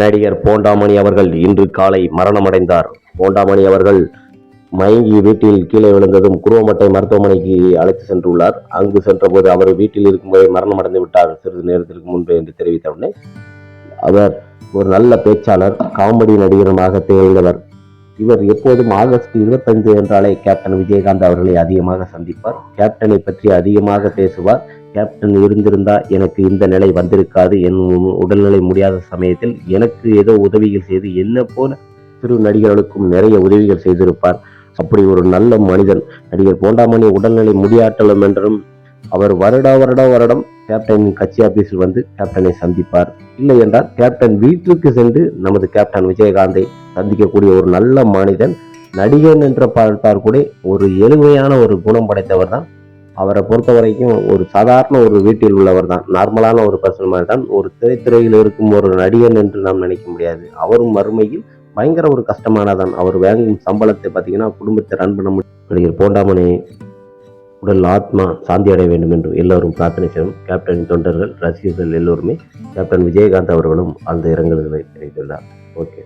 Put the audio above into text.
நடிகர் போண்டாமணி அவர்கள் இன்று காலை மரணமடைந்தார். போண்டாமணி அவர்கள் மயங்கி வீட்டில் கீழே விழுந்ததும் குருவமட்டை மருத்துவமனைக்கு அழைத்து சென்றுள்ளார். அங்கு சென்றபோது அவர் வீட்டில் இருக்கும்போது மரணமடைந்து விட்டார். சிறிது நேரத்திற்கு முன்பு என்று தெரிவித்த உடனே அவர் ஒரு நல்ல பேச்சாளர் காமெடி நடிகருமாக திகழ்ந்தவர். இவர் எப்போதும் ஆகஸ்ட் இருபத்தைந்து என்றாலே கேப்டன் விஜயகாந்த் அவர்களை அதிகமாக சந்திப்பார். கேப்டனை பற்றி அதிகமாக பேசுவார். கேப்டன் இருந்திருந்தா எனக்கு இந்த நிலை வந்திருக்காது. என் உடல்நிலை முடியாத சமயத்தில் எனக்கு ஏதோ உதவிகள் செய்து என்ன போல சிறு நடிகர்களுக்கும் நிறைய உதவிகள் செய்திருப்பார். அப்படி ஒரு நல்ல மனிதன் நடிகர் போண்டாமணி உடல்நிலை முடியாட்டலும் என்றும் அவர் வருடா வருடா வருடம் கேப்டனின் கட்சி ஆபீஸில் வந்து கேப்டனை சந்திப்பார். இல்லை என்றால் கேப்டன் வீட்டிற்கு சென்று நமது கேப்டன் விஜயகாந்தை சந்திக்கக்கூடிய ஒரு நல்ல மனிதன் நடிகன் என்று பார்த்தால் கூட ஒரு எளிமையான ஒரு குணம் படைத்தவர் தான் அவரை பொறுத்த வரைக்கும் ஒரு சாதாரண ஒரு வீட்டில் உள்ளவர் தான் நார்மலான ஒரு பர்சன் மாதிரி தான் ஒரு திரைத்துறையில் இருக்கும் ஒரு நடிகன் என்று நாம் நினைக்க முடியாது. அவரும் மறுமையில் பயங்கர ஒரு கஷ்டமானதான். அவர் வாங்கும் சம்பளத்தை பார்த்தீங்கன்னா குடும்பத்தை ரன் பண்ண முடியும் நடிகர் போண்டாமணி உடல் ஆத்மா சாந்தி அடைய வேண்டும் என்று எல்லோரும் பிரார்த்தனை செய்யும் கேப்டனின் தொண்டர்கள் ரசிகர்கள் எல்லோருமே கேப்டன் விஜயகாந்த் அவர்களும் அந்த இரங்கல்களை தெரிவித்துள்ளார். ஓகே